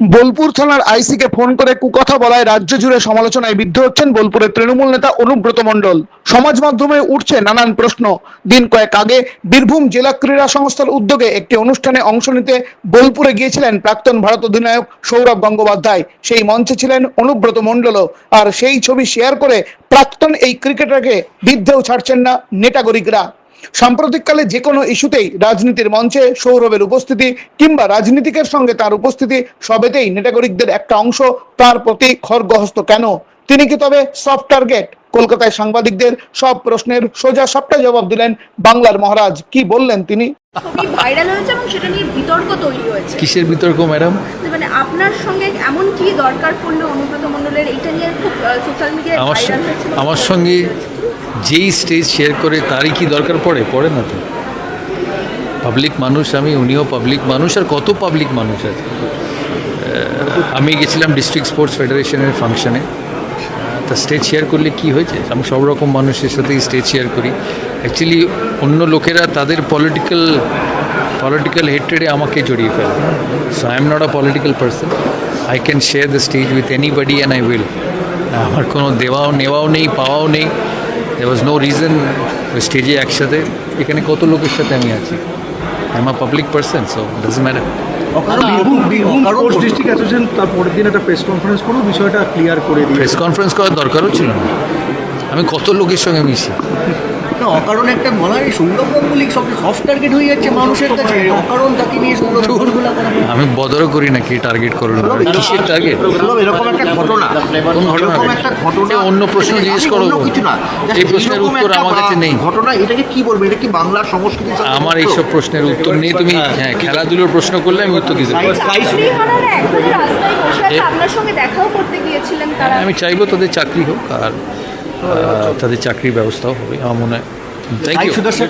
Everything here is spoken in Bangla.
বোলপুর থানার আইসিকে ফোন করে কুকথা বলায় রাজ্য জুড়ে সমালোচনায় বিদ্ধ হচ্ছেন বোলপুরের তৃণমূল নেতা অনুব্রত মণ্ডল। সমাজ মাধ্যমে উঠছে নানান প্রশ্ন। দিন কয়েক আগে বীরভূম জেলা ক্রীড়া সংস্থার উদ্যোগে একটি অনুষ্ঠানে অংশ নিতে বোলপুরে গিয়েছিলেন প্রাক্তন ভারত অধিনায়ক সৌরভ গঙ্গোপাধ্যায়। সেই মঞ্চে ছিলেন অনুব্রত মণ্ডলও। আর সেই ছবি শেয়ার করে প্রাক্তন এই ক্রিকেটারকে বিদ্ধেও ছাড়ছেন না নেটাগরিকরা। সাম্প্রতিককালে যে কোনো ইস্যুতেই রাজনীতির মঞ্চে সৌরভের উপস্থিতি কিংবা রাজনীতিকের সঙ্গে তার উপস্থিতি সবেতেই নেটাগরিকদের একটা অংশ তার প্রতি খড়গহস্ত কেন? তিনি কি তবে সফট টার্গেট কলকাতায় সাংবাদিকদের সব প্রশ্নের সোজা সবটা জবাব দিলেন বাংলার মহারাজ। কি বললেন তিনি? ভাইরাল হয়েছে এবং সেটা নিয়ে বিতর্ক তৈরি হয়েছে। কিসের বিতর্ক ম্যাডাম? মানে আপনার সঙ্গে এমন কি দরকার পড়ল অনুব্রত মণ্ডলের? এইটা নিয়ে খুব সোশ্যাল মিডিয়ায় ভাইরাল হয়েছে আমার সঙ্গে যেই স্টেজ শেয়ার করে, তারই কি দরকার পড়ে? পড়ে না তো। পাবলিক মানুষ আমি, উনিও পাবলিক মানুষ, আর কত পাবলিক মানুষ আছে। আমি গেছিলাম ডিস্ট্রিক্ট স্পোর্টস ফেডারেশনের ফাংশনে তা স্টেজ শেয়ার করলে কি হয়েছে? আমি সব রকম মানুষের সাথেই স্টেজ শেয়ার করি। অ্যাকচুয়ালি অন্য লোকেরা তাদের পলিটিক্যাল পলিটিক্যাল হেট্রেডে আমাকে জড়িয়ে ফেলে। So I am not a political person I can share the stage with anybody and I will আমার কোনো দেওয়াও, নেওয়াও নেই, পাওয়াও নেই। দে ওয়াজ নো রিজন স্টেজে একসাথে এখানে কত লোকের সাথে আমি আছি? I am a public person so does matter অকারণ বীরভূম বীরভূম ডিস্ট্রিক্ট অ্যাসোসিয়েশন তার পরের দিন একটা প্রেস কনফারেন্স করে বিষয়টা ক্লিয়ার করে প্রেস কনফারেন্স করার দরকারও ছিল না। আমি কত লোকের সঙ্গে মিশি? না অকারণ একটা বলা হয় সৌরভ গাঙ্গুলি সব সফট টার্গেট হয়ে যাচ্ছে মানুষের কাছে। অকারণ তাকে নিয়ে সৌরভ গাঙ্গুলা বদরও করি না কি টার্গেট করুন কিসের টার্গেট এরকম একটা ঘটনা কোন ঘটনা এরকম একটা ঘটনা অন্য প্রশ্ন জিজ্ঞেস করো কিছু না এই প্রশ্নের উত্তর আমার কাছে নেই। ঘটনা এটাকে কি বলব? এটা কি বাংলার সংস্কৃতি আমার এইসব প্রশ্নের উত্তর নেই তুমি হ্যাঁ খেলাধুলোর প্রশ্ন করলে আমি উত্তর দিতে আমি চাইব তাদের চাকরি হোক আর তাদের চাকরির ব্যবস্থাও হবে আমার মনে হয়। Thank you Sudarshan.